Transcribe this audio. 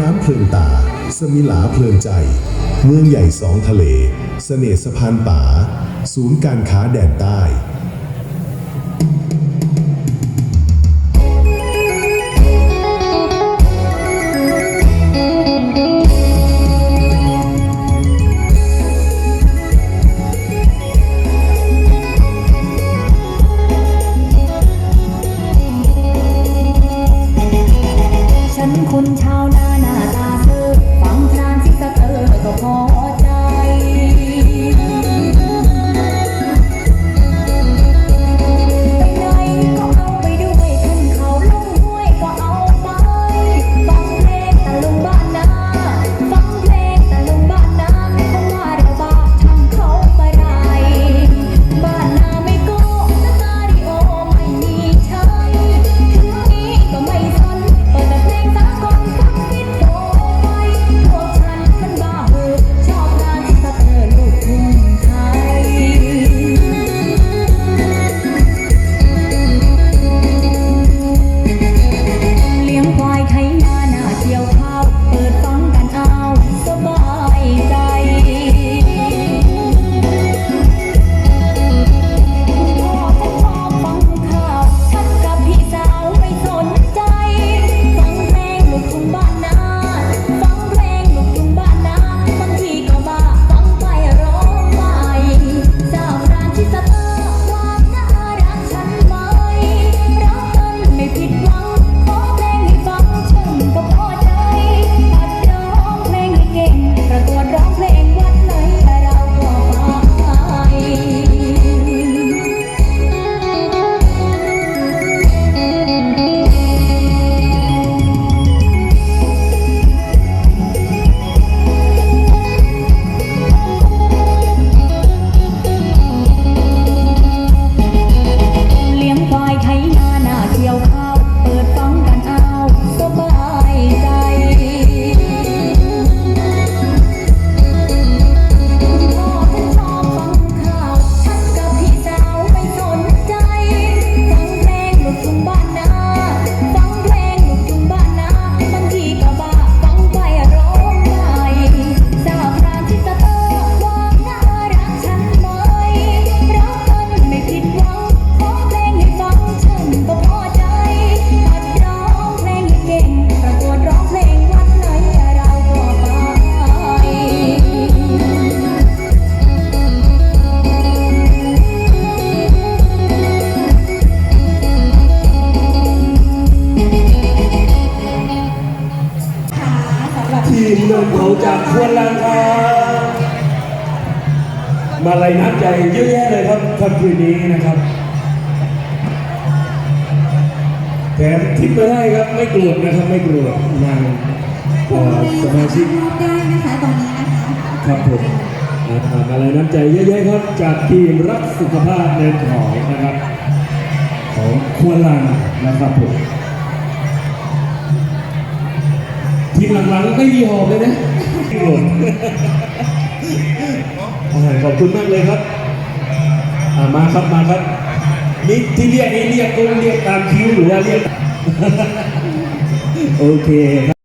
น้ำเพลิงตา สมิลาเพลิงใจ เมืองใหญ่สองทะเลเสน่ห์สะพานป่า ศูนย์การค้าแดนใต้ฉันคนชาวนา ทีมเดินเขาจากควนลังครับมาลัยนัดใจเยอะแยะเลยครับค่ำคืนนี้นะครับแถมทิปไปได้ครับไม่โกรธนะครับไม่โกรธนางเอ่อสมาชิกได้นะคะตอนนี้นะคะครับผมอ่ามาลัยน้ำใจเยอะแยะครับจากทีมรักสุขภาพเนินหอยนะครับ ของควนลังนะครับผม หลังๆไม่มีหอบเลยนะไม่โกรธอ่าขอบคุณมากเลยครับมาครับมาครับนี่ที่เรียกนี่เรียกก็เรียกตามคิวหรือว่าเรียกโอเคครับ